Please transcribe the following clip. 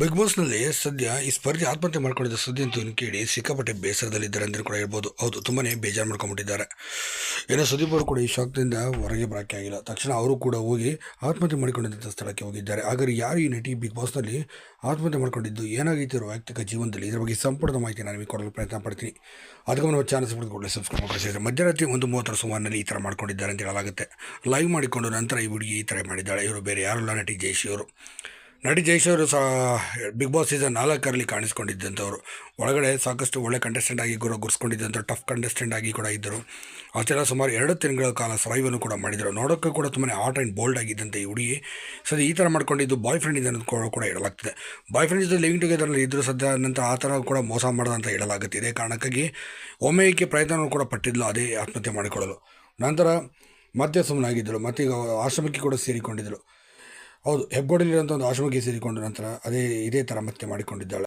Big ಬಾಸ್ನಲ್ಲಿ ಸದ್ಯ ಈ ಸ್ಪರ್ಧೆ ಆತ್ಮಹತ್ಯೆ ಮಾಡ್ಕೊಂಡಿದ್ದ ಸುದ್ದಿ ಅಂತ ಕೇಳಿ ಸಿಕ್ಕಾಪಟ್ಟೆ ಬೇಸರದಲ್ಲಿದ್ದಾರೆ ಅಂದ್ರೆ ಕೂಡ ಹೇಳ್ಬೋದು. ಹೌದು, ತುಂಬಾನೇ ಬೇಜಾರು ಮಾಡ್ಕೊಂಡ್ಬಿಟ್ಟಿದ್ದಾರೆ. ಏನೋ ಸುದೀಪ್ ಅವರು ಕೂಡ ಈ ಶಾಕ್ದಿಂದ ಹೊರಗೆ ಬರೋಕ್ಕೆ ಆಗಿಲ್ಲ. ತಕ್ಷಣ ಅವರು ಕೂಡ ಹೋಗಿ ಆತ್ಮಹತ್ಯೆ ಮಾಡಿಕೊಂಡಿದ್ದಂಥ ಸ್ಥಳಕ್ಕೆ ಹೋಗಿದ್ದಾರೆ. ಹಾಗಾದ್ರೆ ಯಾರು ಈ ನಟಿ ಬಿಗ್ ಬಾಸ್ನಲ್ಲಿ ಆತ್ಮಹತ್ಯೆ ಮಾಡ್ಕೊಂಡಿದ್ದು? ಏನಾಗಿತ್ತು ವೈಯಕ್ತಿಕ ಜೀವನದಲ್ಲಿ? ಇದರ ಬಗ್ಗೆ ಸಂಪೂರ್ಣ ಮಾಹಿತಿ ನಾನು ಕೊಡಲು ಪ್ರಯತ್ನ ಪಡ್ತೀನಿ. ಅದಕ್ಕೂ ನಮ್ಮ ಚಾನಲ್ ಕೂಡಲೇ ಸಬ್ಸ್ಕ್ರೈಬ್ ಮಾಡಿಸಿದ್ರೆ ಮಧ್ಯರಾತ್ರಿ ಒಂದು ಮೂವತ್ತರ ಸುಮಾರಿನಲ್ಲಿ ಈ ಥರ ಮಾಡ್ಕೊಂಡಿದ್ದಾರೆ ಅಂತ ಹೇಳಲಾಗುತ್ತೆ. ಲೈವ್ ಮಾಡಿಕೊಂಡು ನಂತರ ಈ ಹುಡುಗಿ ಈ ಥರ ಮಾಡಿದ್ದಾಳೆ. ಇವರು ಬೇರೆ ಯಾರಲ್ಲ ನಟಿ ಜಯಶಿ ಅವರು. ನಟಿ ಜಯಶ್ರೀ ಅವರು ಸಹ ಬಿಗ್ ಬಾಸ್ ಸೀಸನ್ ನಾಲ್ಕರಲ್ಲಿ ಕಾಣಿಸ್ಕೊಂಡಿದ್ದಂಥವ್ರು. ಒಳಗಡೆ ಸಾಕಷ್ಟು ಒಳ್ಳೆ ಕಂಟೆಸ್ಟೆಂಟ್ ಆಗಿ ಕೂಡ ಗುರ್ಸ್ಕೊಂಡಿದ್ದಂಥ ಟಫ್ ಕಂಟೆಸ್ಟೆಂಟ್ ಆಗಿ ಕೂಡ ಇದ್ದರು. ಆಚೆಲ್ಲ ಸುಮಾರು ಎರಡು ತಿಂಗಳ ಕಾಲ ಸರ್ವೈವನ್ನು ಕೂಡ ಮಾಡಿದರು. ನೋಡೋಕ್ಕೆ ಕೂಡ ತುಂಬಾ ಆಟ್ ಆ್ಯಂಡ್ ಬೋಲ್ಡ್ ಆಗಿದ್ದಂತೆ ಈ ಹುಡುಗಿ. ಸದ್ಯ ಈ ಥರ ಮಾಡ್ಕೊಂಡಿದ್ದು ಬಾಯ್ ಫ್ರೆಂಡ್ ಇದೆ ಅನ್ನೋದು ಕೂಡ ಹೇಳಲಾಗ್ತದೆ. ಬಾಯ್ ಫ್ರೆಂಡ್ ಜೊತೆ ಲಿವಿಂಗ್ ಟುಗೆದರ್ನಲ್ಲಿ ಇದ್ದರೂ ಸದ್ಯ ನಂತರ ಆ ಥರ ಕೂಡ ಮೋಸ ಮಾಡೋದಂತ ಹೇಳಲಾಗುತ್ತೆ. ಇದೇ ಕಾರಣಕ್ಕಾಗಿ ಈಕೆ ಪ್ರಯತ್ನವೂ ಕೂಡ ಪಟ್ಟಿದ್ಲು ಅದೇ ಆತ್ಮಹತ್ಯೆ ಮಾಡಿಕೊಳ್ಳಲು. ನಂತರ ಮತ್ತೆ ಸುಮ್ಮನಾಗಿದ್ದರು ಮತ್ತೆ ಆಶ್ರಮಕ್ಕೆ ಕೂಡ ಸೇರಿಕೊಂಡಿದ್ದರು. ಹೌದು ಹೆಬ್ಬಗೋಡಲಿರುವಂಥ ಒಂದು ಆಶ್ರಮಕ್ಕೆ ಸೇರಿಕೊಂಡ ನಂತರ ಅದೇ ಇದೇ ಥರ ಮತ್ತೆ ಮಾಡಿಕೊಂಡಿದ್ದಾಳೆ.